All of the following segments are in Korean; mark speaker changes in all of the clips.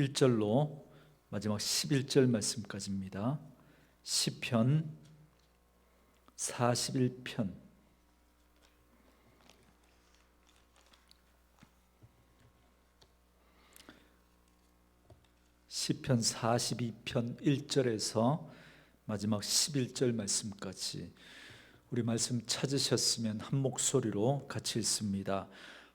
Speaker 1: 1절로 마지막 11절 말씀까지입니다. 시편 41편 시편 42편 1절에서 마지막 11절 말씀까지 우리 말씀 찾으셨으면 한 목소리로 같이 읽습니다.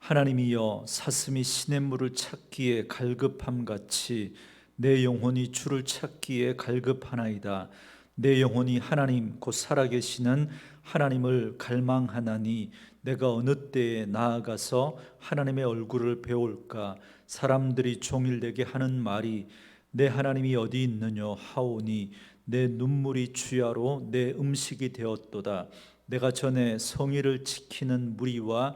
Speaker 1: 하나님이여 사슴이 시냇물을 찾기에 갈급함 같이 내 영혼이 주를 찾기에 갈급하나이다. 내 영혼이 하나님 곧 살아계시는 하나님을 갈망하나니 내가 어느 때에 나아가서 하나님의 얼굴을 배울까 사람들이 종일 내게 하는 말이 내 하나님이 어디 있느냐 하오니 내 눈물이 주야로 내 음식이 되었도다 내가 전에 성의를 지키는 무리와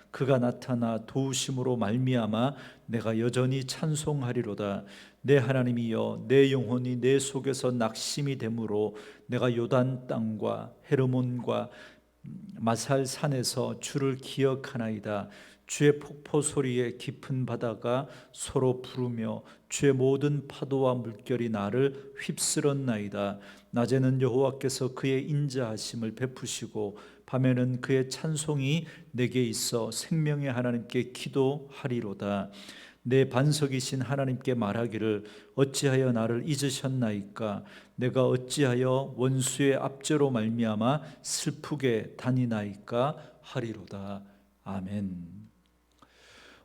Speaker 1: 그가 나타나 도우심으로 말미암아 내가 여전히 찬송하리로다. 내 하나님이여 내 영혼이 내 속에서 낙심이 되므로 내가 요단 땅과 헤르몬과 마살 산에서 주를 기억하나이다. 주의 폭포 소리에 깊은 바다가 서로 부르며 주의 모든 파도와 물결이 나를 휩쓸었나이다. 낮에는 여호와께서 그의 인자하심을 베푸시고 밤에는 그의 찬송이 내게 있어 생명의 하나님께 기도하리로다 내 반석이신 하나님께 말하기를 어찌하여 나를 잊으셨나이까 내가 어찌하여 원수의 압제로 말미암아 슬프게 다니나이까 하리로다 아멘.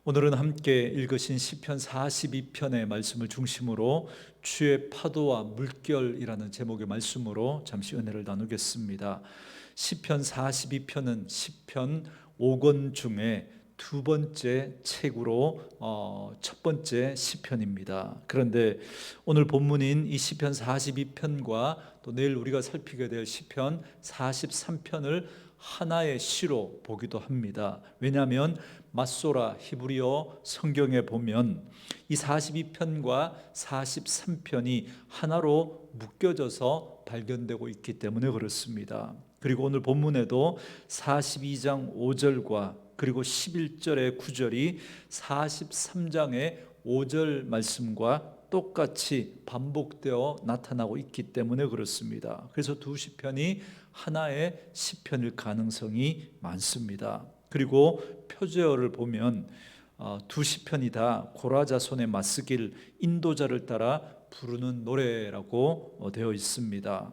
Speaker 1: 오늘은 함께 읽으신 시편 42편의 말씀을 중심으로 주의 파도와 물결이라는 제목의 말씀으로 잠시 은혜를 나누겠습니다. 시편 42편은 시편 5권 중에 두 번째 책으로 어, 첫 번째 시편입니다. 그런데 오늘 본문인 이 시편 42편과 또 내일 우리가 살피게 될 시편 43편을 하나의 시로 보기도 합니다. 왜냐하면 마소라 히브리어 성경에 보면 이 42편과 43편이 하나로 묶여져서 발견되고 있기 때문에 그렇습니다. 그리고 오늘 본문에도 42장 5절과 그리고 11절의 9절이 43장의 5절 말씀과 똑같이 반복되어 나타나고 있기 때문에 그렇습니다. 그래서 두 시편이 하나의 시편일 가능성이 많습니다. 그리고 표제어를 보면 어, 두 시편이 다 고라자손의 맞쓰길 인도자를 따라 부르는 노래라고 어, 되어 있습니다.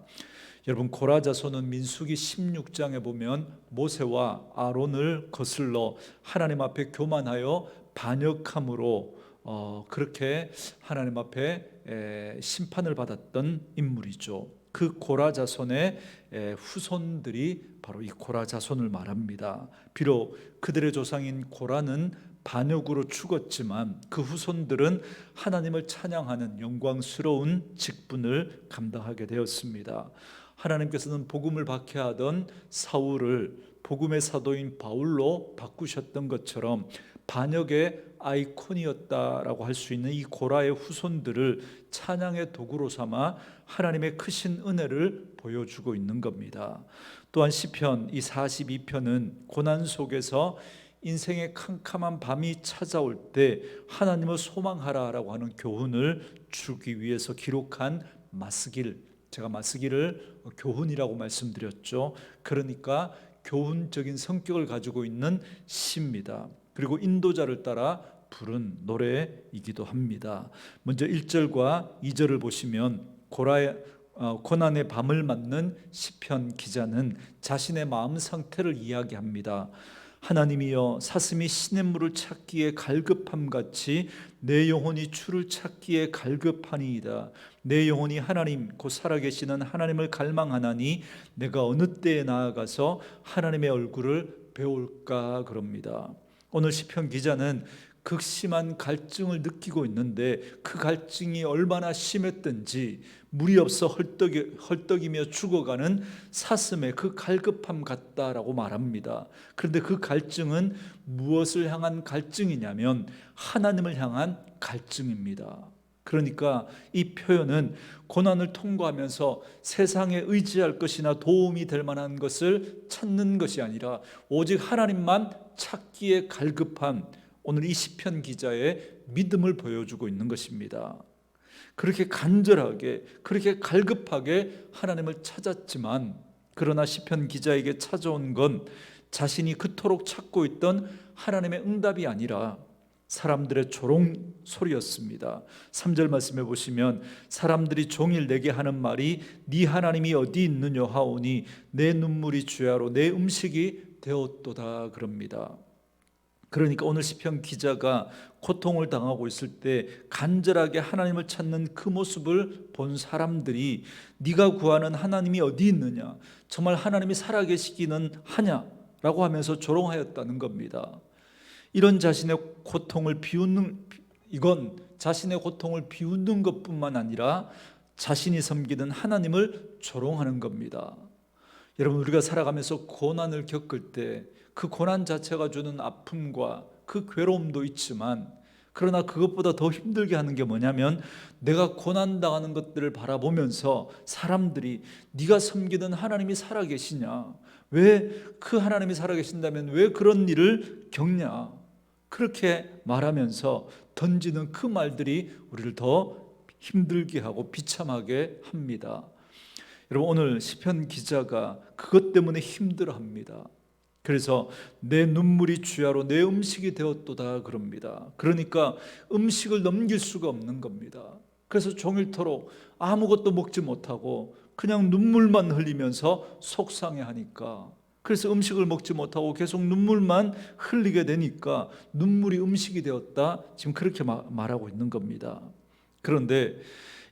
Speaker 1: 여러분 고라자손은 민수기 16장에 보면 모세와 아론을 거슬러 하나님 앞에 교만하여 반역함으로 어, 그렇게 하나님 앞에 에, 심판을 받았던 인물이죠. 그 고라 자손의 에, 후손들이 바로 이 고라 자손을 말합니다. 비록 그들의 조상인 고라는 반역으로 죽었지만 그 후손들은 하나님을 찬양하는 영광스러운 직분을 감당하게 되었습니다. 하나님께서는 복음을 박해하던 사울을 복음의 사도인 바울로 바꾸셨던 것처럼 반역의 아이콘이었다라고 할 수 있는 이 고라의 후손들을 찬양의 도구로 삼아 하나님의 크신 은혜를 보여주고 있는 겁니다. 또한 시편 이 42편은 고난 속에서 인생의 캄캄한 밤이 찾아올 때 하나님을 소망하라라고 하는 교훈을 주기 위해서 기록한 마스길 제가 마스기를 교훈이라고 말씀드렸죠. 그러니까 교훈적인 성격을 가지고 있는 시입니다. 그리고 인도자를 따라 부른 노래이기도 합니다. 먼저 1절과 2절을 보시면 고라의 어, 고난의 밤을 맞는 시편 기자는 자신의 마음 상태를 이야기합니다. 하나님이여 사슴이 시냇물을 찾기에 갈급함 같이 내 영혼이 주를 찾기에 갈급하니이다. 내 영혼이 하나님 곧 살아계시는 하나님을 갈망하나니 내가 어느 때에 나아가서 하나님의 얼굴을 배울까 그럽니다. 오늘 시편 기자는 극심한 갈증을 느끼고 있는데 그 갈증이 얼마나 심했던지 물이 없어 헐떡이, 헐떡이며 죽어가는 사슴의 그 갈급함 같다라고 말합니다. 그런데 그 갈증은 무엇을 향한 갈증이냐면 하나님을 향한 갈증입니다. 그러니까 이 표현은 고난을 통과하면서 세상에 의지할 것이나 도움이 될 만한 것을 찾는 것이 아니라 오직 하나님만 찾기에 갈급한 오늘 이 시편 기자의 믿음을 보여주고 있는 것입니다. 그렇게 간절하게 그렇게 갈급하게 하나님을 찾았지만 그러나 시편 기자에게 찾아온 건 자신이 그토록 찾고 있던 하나님의 응답이 아니라 사람들의 조롱 소리였습니다. 3절 말씀해 보시면 사람들이 종일 내게 하는 말이 네 하나님이 어디 있느냐 하오니 내 눈물이 주야로 내 음식이 되었도다 그럽니다. 그러니까 오늘 시편 기자가 고통을 당하고 있을 때 간절하게 하나님을 찾는 그 모습을 본 사람들이 네가 구하는 하나님이 어디 있느냐 정말 하나님이 살아계시기는 하냐라고 하면서 조롱하였다는 겁니다. 이런 자신의 고통을 비웃는 이건 자신의 고통을 비웃는 것뿐만 아니라 자신이 섬기는 하나님을 조롱하는 겁니다. 여러분 우리가 살아가면서 고난을 겪을 때 그 고난 자체가 주는 아픔과 그 괴로움도 있지만 그러나 그것보다 더 힘들게 하는 게 뭐냐면 내가 고난 당하는 것들을 바라보면서 사람들이 네가 섬기는 하나님이 살아 계시냐? 왜 그 하나님이 살아 계신다면 왜 그런 일을 겪냐? 그렇게 말하면서 던지는 그 말들이 우리를 더 힘들게 하고 비참하게 합니다. 여러분 오늘 시편 기자가 그것 때문에 힘들어합니다. 그래서 내 눈물이 주야로 내 음식이 되었도다 그럽니다. 그러니까 음식을 넘길 수가 없는 겁니다. 그래서 종일토록 아무것도 먹지 못하고 그냥 눈물만 흘리면서 속상해 하니까 그래서 음식을 먹지 못하고 계속 눈물만 흘리게 되니까 눈물이 음식이 되었다. 지금 그렇게 말하고 있는 겁니다. 그런데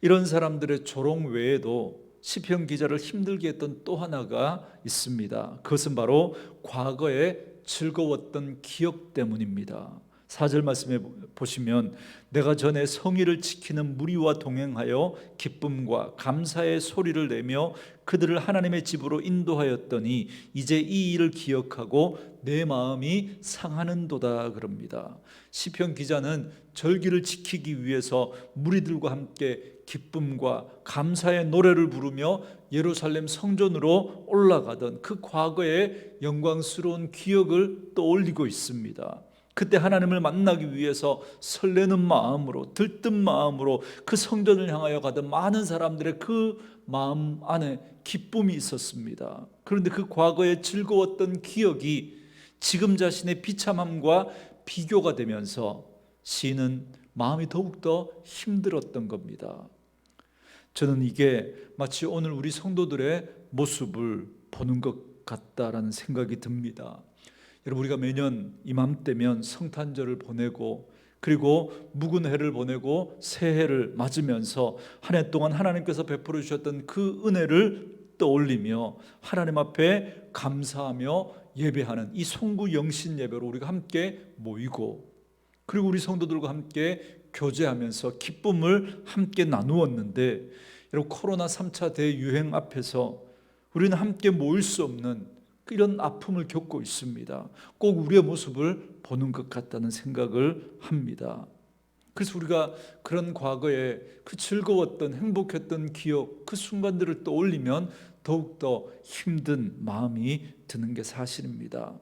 Speaker 1: 이런 사람들의 조롱 외에도 시편 기자를 힘들게 했던 또 하나가 있습니다. 그것은 바로 과거에 즐거웠던 기억 때문입니다. 4절 말씀에 보시면 내가 전에 성의를 지키는 무리와 동행하여 기쁨과 감사의 소리를 내며 그들을 하나님의 집으로 인도하였더니 이제 이 일을 기억하고 내 마음이 상하는도다 그럽니다. 시편 기자는 절기를 지키기 위해서 무리들과 함께 기쁨과 감사의 노래를 부르며 예루살렘 성전으로 올라가던 그 과거의 영광스러운 기억을 떠올리고 있습니다. 그때 하나님을 만나기 위해서 설레는 마음으로 들뜬 마음으로 그 성전을 향하여 가던 많은 사람들의 그 마음 안에 기쁨이 있었습니다. 그런데 그 과거에 즐거웠던 기억이 지금 자신의 비참함과 비교가 되면서 시인은 마음이 더욱더 힘들었던 겁니다. 저는 이게 마치 오늘 우리 성도들의 모습을 보는 것 같다라는 생각이 듭니다. 여러분 우리가 매년 이맘때면 성탄절을 보내고 그리고 묵은 해를 보내고 새해를 맞으면서 한 해 동안 하나님께서 베풀어 주셨던 그 은혜를 떠올리며 하나님 앞에 감사하며 예배하는 이 송구 영신 예배로 우리가 함께 모이고 그리고 우리 성도들과 함께 교제하면서 기쁨을 함께 나누었는데 여러분 코로나 3차 대유행 앞에서 우리는 함께 모일 수 없는 이런 아픔을 겪고 있습니다. 꼭 우리의 모습을 보는 것 같다는 생각을 합니다. 그래서 우리가 그런 과거에 그 즐거웠던 행복했던 기억 그 순간들을 떠올리면 더욱더 힘든 마음이 드는 게 사실입니다.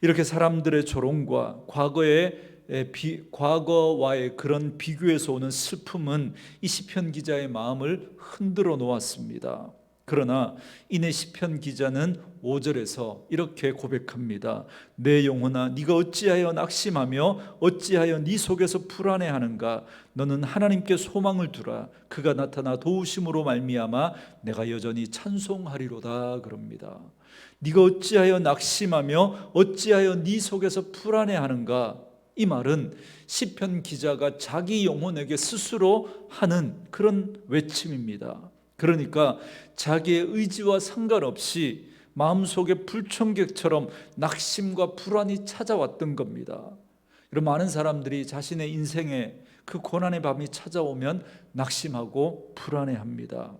Speaker 1: 이렇게 사람들의 조롱과 과거의 에, 비, 과거와의 그런 비교에서 오는 슬픔은 이 시편 기자의 마음을 흔들어 놓았습니다. 그러나 이내 시편 기자는 5절에서 이렇게 고백합니다. 내 영혼아 네가 어찌하여 낙심하며 어찌하여 네 속에서 불안해하는가 너는 하나님께 소망을 두라 그가 나타나 도우심으로 말미암아 내가 여전히 찬송하리로다 그럽니다. 네가 어찌하여 낙심하며 어찌하여 네 속에서 불안해하는가 이 말은 시편 기자가 자기 영혼에게 스스로 하는 그런 외침입니다. 그러니까 자기의 의지와 상관없이 마음속에 불청객처럼 낙심과 불안이 찾아왔던 겁니다. 이런 많은 사람들이 자신의 인생에 그 고난의 밤이 찾아오면 낙심하고 불안해합니다.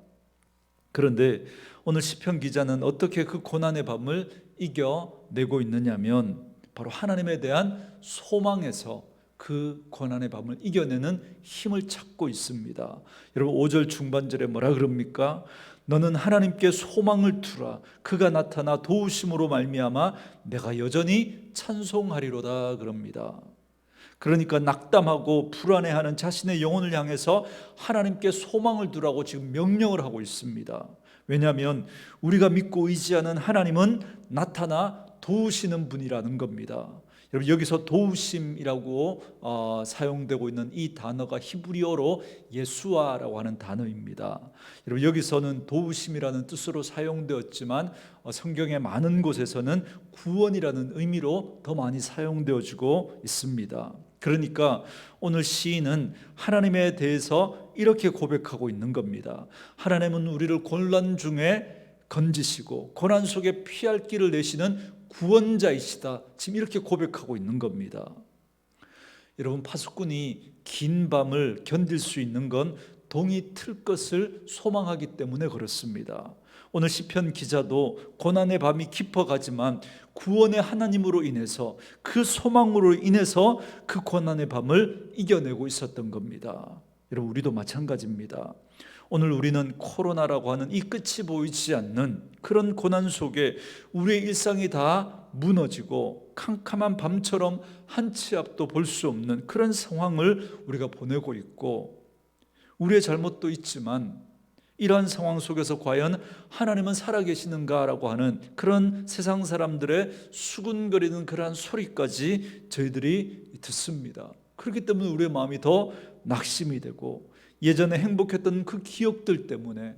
Speaker 1: 그런데 오늘 시편 기자는 어떻게 그 고난의 밤을 이겨내고 있느냐면 바로 하나님에 대한 소망에서 그 고난의 밤을 이겨내는 힘을 찾고 있습니다. 여러분 5절 중반절에 뭐라 그럽니까? 너는 하나님께 소망을 두라. 그가 나타나 도우심으로 말미암아 내가 여전히 찬송하리로다 그럽니다. 그러니까 낙담하고 불안해하는 자신의 영혼을 향해서 하나님께 소망을 두라고 지금 명령을 하고 있습니다. 왜냐하면 우리가 믿고 의지하는 하나님은 나타나 도우시는 분이라는 겁니다. 여러분 여기서 도우심이라고 어, 사용되고 있는 이 단어가 히브리어로 예수아라고 하는 단어입니다. 여러분 여기서는 도우심이라는 뜻으로 사용되었지만 어, 성경의 많은 곳에서는 구원이라는 의미로 더 많이 사용되어지고 있습니다. 그러니까 오늘 시인은 하나님에 대해서 이렇게 고백하고 있는 겁니다. 하나님은 우리를 곤란 중에 건지시고 고난 속에 피할 길을 내시는 구원자이시다. 지금 이렇게 고백하고 있는 겁니다. 여러분 파수꾼이 긴 밤을 견딜 수 있는 건 동이 틀 것을 소망하기 때문에 그렇습니다. 오늘 시편 기자도 고난의 밤이 깊어가지만 구원의 하나님으로 인해서 그 소망으로 인해서 그 고난의 밤을 이겨내고 있었던 겁니다. 여러분 우리도 마찬가지입니다. 오늘 우리는 코로나라고 하는 이 끝이 보이지 않는 그런 고난 속에 우리의 일상이 다 무너지고 캄캄한 밤처럼 한 치 앞도 볼 수 없는 그런 상황을 우리가 보내고 있고 우리의 잘못도 있지만 이러한 상황 속에서 과연 하나님은 살아계시는가라고 하는 그런 세상 사람들의 수군거리는 그러한 소리까지 저희들이 듣습니다. 그렇기 때문에 우리의 마음이 더 낙심이 되고 예전에 행복했던 그 기억들 때문에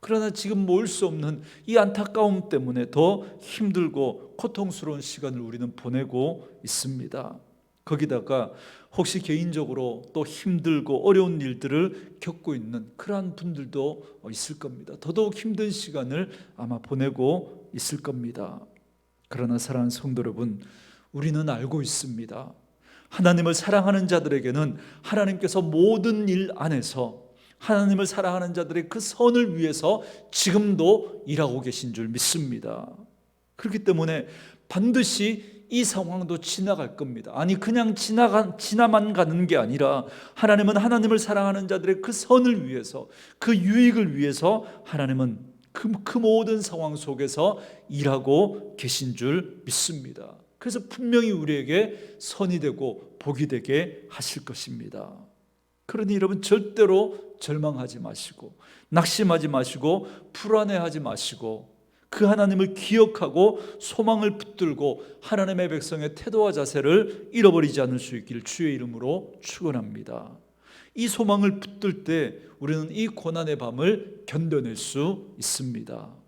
Speaker 1: 그러나 지금 모을 수 없는 이 안타까움 때문에 더 힘들고 고통스러운 시간을 우리는 보내고 있습니다. 거기다가 혹시 개인적으로 또 힘들고 어려운 일들을 겪고 있는 그러한 분들도 있을 겁니다. 더더욱 힘든 시간을 아마 보내고 있을 겁니다. 그러나 사랑하는 성도 여러분, 우리는 알고 있습니다. 하나님을 사랑하는 자들에게는 하나님께서 모든 일 안에서 하나님을 사랑하는 자들의 그 선을 위해서 지금도 일하고 계신 줄 믿습니다. 그렇기 때문에 반드시 이 상황도 지나갈 겁니다. 아니 그냥 지나가 지나만 가는 게 아니라 하나님은 하나님을 사랑하는 자들의 그 선을 위해서 그 유익을 위해서 하나님은 그, 그 모든 상황 속에서 일하고 계신 줄 믿습니다. 그래서 분명히 우리에게 선이 되고 복이 되게 하실 것입니다. 그러니 여러분 절대로 절망하지 마시고 낙심하지 마시고 불안해하지 마시고 그 하나님을 기억하고 소망을 붙들고 하나님의 백성의 태도와 자세를 잃어버리지 않을 수 있기를 주의 이름으로 축원합니다. 이 소망을 붙들 때 우리는 이 고난의 밤을 견뎌낼 수 있습니다.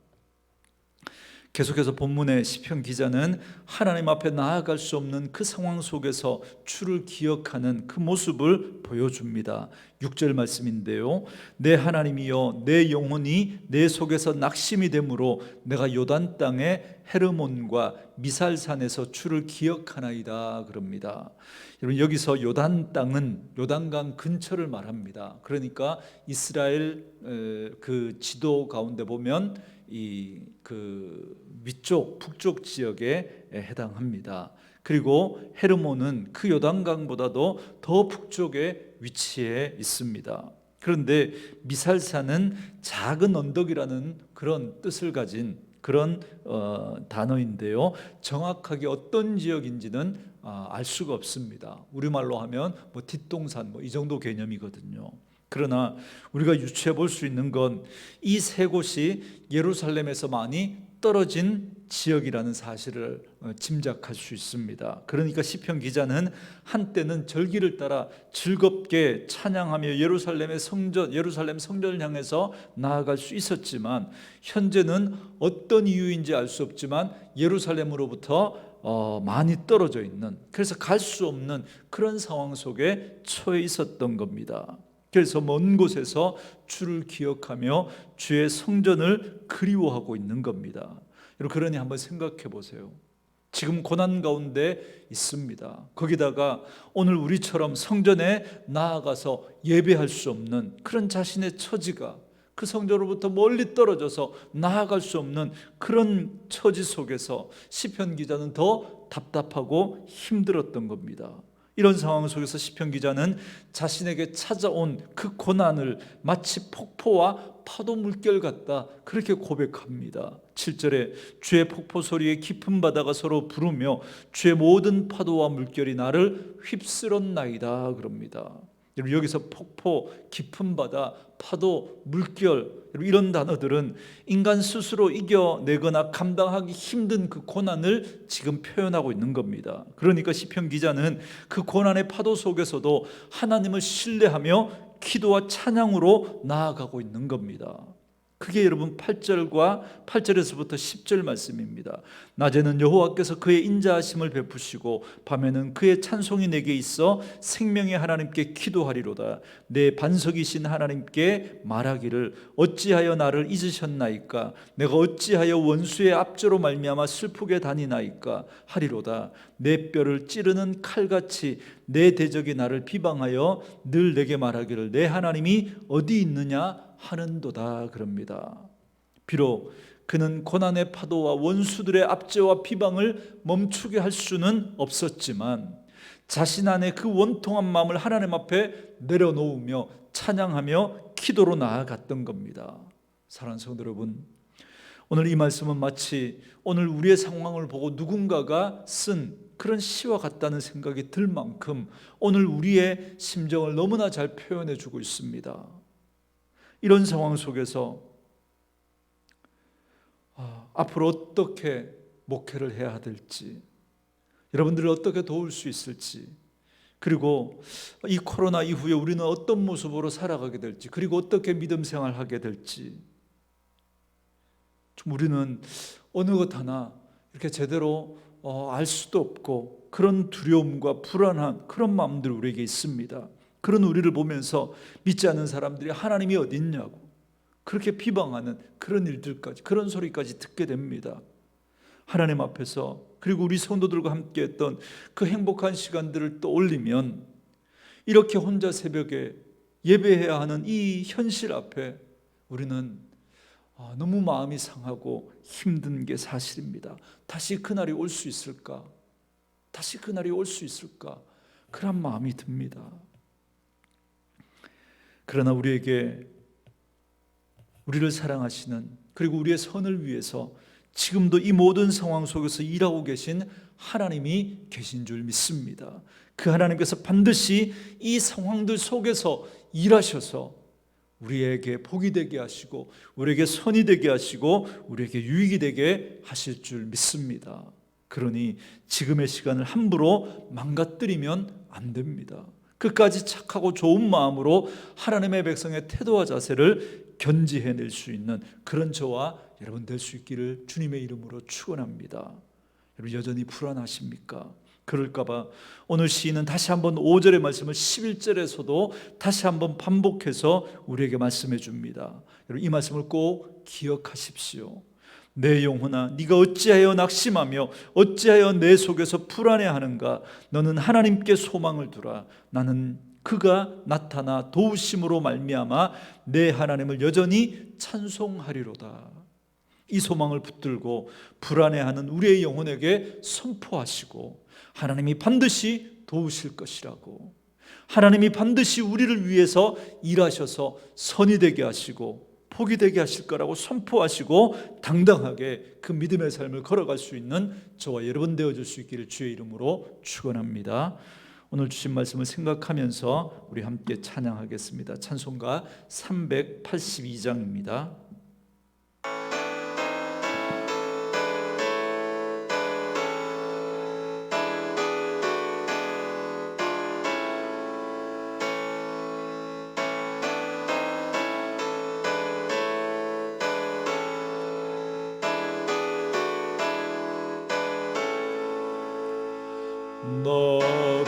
Speaker 1: 계속해서 본문의 시편 기자는 하나님 앞에 나아갈 수 없는 그 상황 속에서 주를 기억하는 그 모습을 보여줍니다. 6절 말씀인데요. 내 하나님이여 내 영혼이 내 속에서 낙심이 되므로 내가 요단 땅의 헤르몬과 미살산에서 주를 기억하나이다 그럽니다. 여러분 여기서 요단 땅은 요단강 근처를 말합니다. 그러니까 이스라엘 그 지도 가운데 보면 이 그 위쪽 북쪽 지역에 해당합니다. 그리고 헤르몬은 그 요단강보다도 더 북쪽에 위치해 있습니다. 그런데 미살산은 작은 언덕이라는 그런 뜻을 가진 그런 어, 단어인데요. 정확하게 어떤 지역인지는 아, 알 수가 없습니다. 우리말로 하면 뭐 뒷동산 뭐 이 정도 개념이거든요. 그러나 우리가 유추해 볼 수 있는 건 이 세 곳이 예루살렘에서 많이 떨어진 지역이라는 사실을 어, 짐작할 수 있습니다. 그러니까 시편 기자는 한때는 절기를 따라 즐겁게 찬양하며 예루살렘의 성전, 예루살렘 성전을 향해서 나아갈 수 있었지만 현재는 어떤 이유인지 알 수 없지만 예루살렘으로부터 어, 많이 떨어져 있는 그래서 갈 수 없는 그런 상황 속에 처해 있었던 겁니다. 그래서 먼 곳에서 주를 기억하며 주의 성전을 그리워하고 있는 겁니다. 여러분 그러니 한번 생각해 보세요. 지금 고난 가운데 있습니다. 거기다가 오늘 우리처럼 성전에 나아가서 예배할 수 없는 그런 자신의 처지가 그 성전으로부터 멀리 떨어져서 나아갈 수 없는 그런 처지 속에서 시편 기자는 더 답답하고 힘들었던 겁니다. 이런 상황 속에서 시편 기자는 자신에게 찾아온 그 고난을 마치 폭포와 파도 물결 같다 그렇게 고백합니다. 7절에 주의 폭포 소리에 깊은 바다가 서로 부르며 주의 모든 파도와 물결이 나를 휩쓸었나이다 그럽니다. 여러분 여기서 폭포, 깊은 바다, 파도, 물결 이런 단어들은 인간 스스로 이겨내거나 감당하기 힘든 그 고난을 지금 표현하고 있는 겁니다. 그러니까 시편 기자는 그 고난의 파도 속에서도 하나님을 신뢰하며 기도와 찬양으로 나아가고 있는 겁니다. 그게 여러분 8절과 8절에서부터 10절 말씀입니다. 낮에는 여호와께서 그의 인자하심을 베푸시고 밤에는 그의 찬송이 내게 있어 생명의 하나님께 기도하리로다. 내 반석이신 하나님께 말하기를 어찌하여 나를 잊으셨나이까? 내가 어찌하여 원수의 앞조로 말미암아 슬프게 다니나이까? 하리로다. 내 뼈를 찌르는 칼같이 내 대적이 나를 비방하여 늘 내게 말하기를 내 하나님이 어디 있느냐 하는도다 그럽니다. 비록 그는 고난의 파도와 원수들의 압제와 비방을 멈추게 할 수는 없었지만 자신 안에 그 원통한 마음을 하나님 앞에 내려놓으며 찬양하며 기도로 나아갔던 겁니다. 사랑하는 성도 여러분, 오늘 이 말씀은 마치 오늘 우리의 상황을 보고 누군가가 쓴 그런 시와 같다는 생각이 들 만큼 오늘 우리의 심정을 너무나 잘 표현해 주고 있습니다. 이런 상황 속에서 아, 앞으로 어떻게 목회를 해야 될지, 여러분들을 어떻게 도울 수 있을지, 그리고 이 코로나 이후에 우리는 어떤 모습으로 살아가게 될지, 그리고 어떻게 믿음 생활하게 될지, 좀 우리는 어느 것 하나 이렇게 제대로 어, 알 수도 없고 그런 두려움과 불안한 그런 마음들 우리에게 있습니다. 그런 우리를 보면서 믿지 않는 사람들이 하나님이 어디 있냐고 그렇게 비방하는 그런 일들까지 그런 소리까지 듣게 됩니다. 하나님 앞에서 그리고 우리 성도들과 함께 했던 그 행복한 시간들을 떠올리면 이렇게 혼자 새벽에 예배해야 하는 이 현실 앞에 우리는 아, 너무 마음이 상하고 힘든 게 사실입니다. 다시 그날이 올 수 있을까? 다시 그날이 올 수 있을까? 그런 마음이 듭니다. 그러나 우리에게 우리를 사랑하시는 그리고 우리의 선을 위해서 지금도 이 모든 상황 속에서 일하고 계신 하나님이 계신 줄 믿습니다. 그 하나님께서 반드시 이 상황들 속에서 일하셔서 우리에게 복이 되게 하시고 우리에게 선이 되게 하시고 우리에게 유익이 되게 하실 줄 믿습니다. 그러니 지금의 시간을 함부로 망가뜨리면 안 됩니다. 끝까지 착하고 좋은 마음으로 하나님의 백성의 태도와 자세를 견지해낼 수 있는 그런 저와 여러분 될 수 있기를 주님의 이름으로 축원합니다. 여러분 여전히 불안하십니까? 그럴까봐 오늘 시인은 다시 한번 5절의 말씀을 11절에서도 다시 한번 반복해서 우리에게 말씀해 줍니다. 여러분 이 말씀을 꼭 기억하십시오. 내 영혼아 네가 어찌하여 낙심하며 어찌하여 내 속에서 불안해하는가 너는 하나님께 소망을 두라 나는 그가 나타나 도우심으로 말미암아 내 하나님을 여전히 찬송하리로다 이 소망을 붙들고 불안해하는 우리의 영혼에게 선포하시고 하나님이 반드시 도우실 것이라고 하나님이 반드시 우리를 위해서 일하셔서 선이 되게 하시고 복이 되게 하실 거라고 선포하시고 당당하게 그 믿음의 삶을 걸어갈 수 있는 저와 여러분 되어 줄 수 있기를 주의 이름으로 축원합니다. 오늘 주신 말씀을 생각하면서 우리 함께 찬양하겠습니다. 찬송가 382장입니다.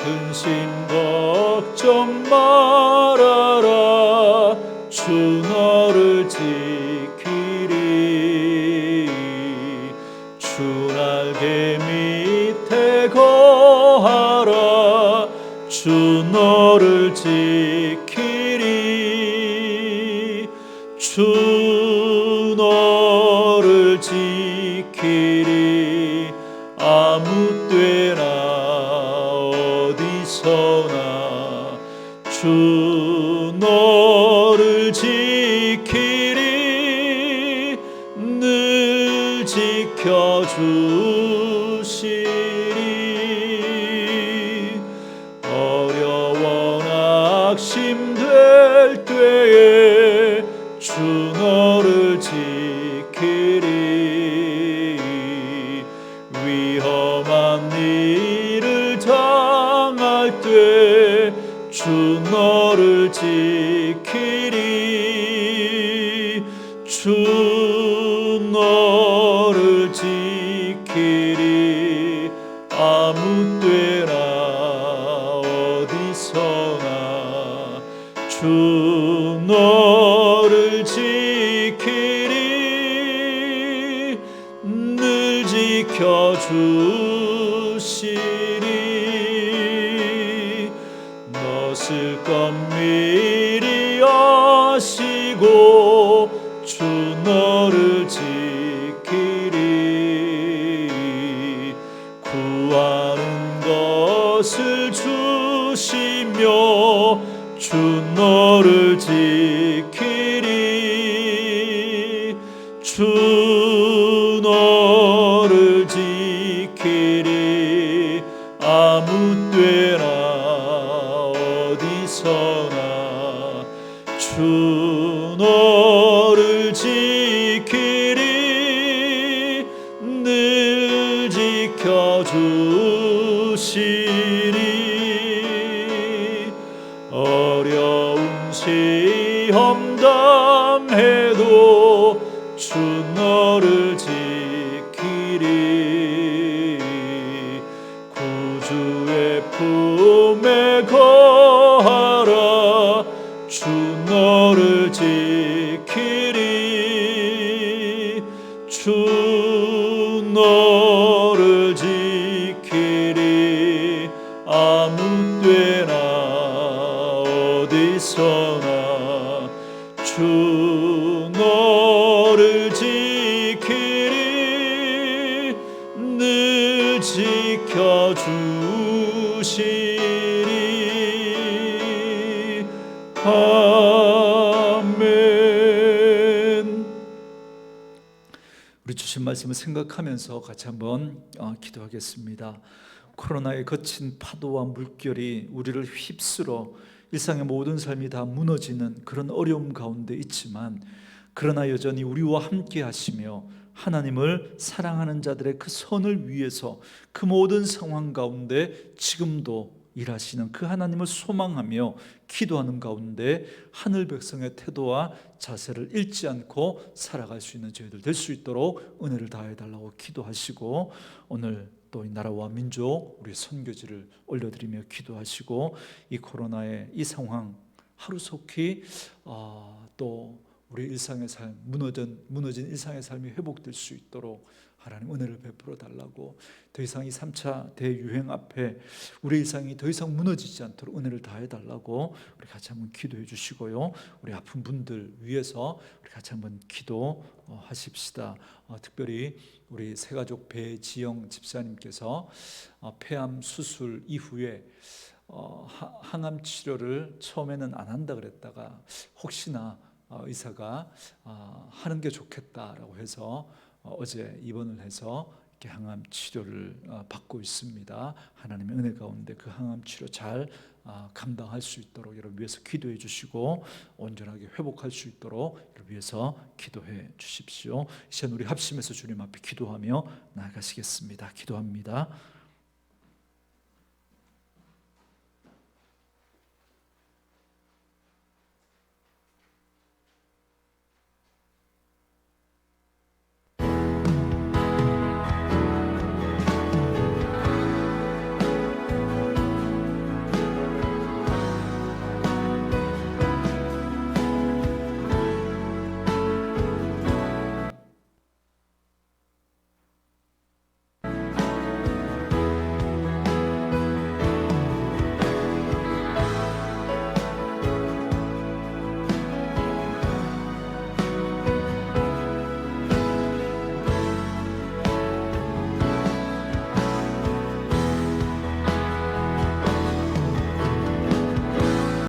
Speaker 1: 근심 걱정 말 지켜주시 주시리 너을 것 미리 아시고 주 너를 시험 담해도 주신 말씀을 생각하면서 같이 한번 어, 기도하겠습니다. 코로나의 거친 파도와 물결이 우리를 휩쓸어 일상의 모든 삶이 다 무너지는 그런 어려움 가운데 있지만 그러나 여전히 우리와 함께 하시며 하나님을 사랑하는 자들의 그 선을 위해서 그 모든 상황 가운데 지금도 일하시는 그 하나님을 소망하며 기도하는 가운데 하늘 백성의 태도와 자세를 잃지 않고 살아갈 수 있는 저희들 될 수 있도록 은혜를 다해 달라고 기도하시고 오늘 또 이 나라와 민족 우리 선교지를 올려드리며 기도하시고 이 코로나의 이 상황 하루속히 아, 또 우리 일상의 삶 무너진 무너진 일상의 삶이 회복될 수 있도록 하나님 은혜를 베풀어 달라고 더 이상 이 3차 대유행 앞에 우리 일상이 더 이상 무너지지 않도록 은혜를 다해 달라고 우리 같이 한번 기도해 주시고요. 우리 아픈 분들 위해서 우리 같이 한번 기도하십시다. 어, 특별히 우리 세가족 배지영 집사님께서 어, 폐암 수술 이후에 어, 하- 항암 치료를 처음에는 안 한다 그랬다가 혹시나 어, 의사가 아, 하는 게 좋겠다라고 해서 어, 어제 입원을 해서 이렇게 항암 치료를 어, 받고 있습니다. 하나님의 은혜 가운데 그 항암 치료 잘 아, 감당할 수 있도록 여러분 위해서 기도해 주시고 온전하게 회복할 수 있도록 여러분 위해서 기도해 주십시오. 이제 우리 합심해서 주님 앞에 기도하며 나아가시겠습니다. 기도합니다.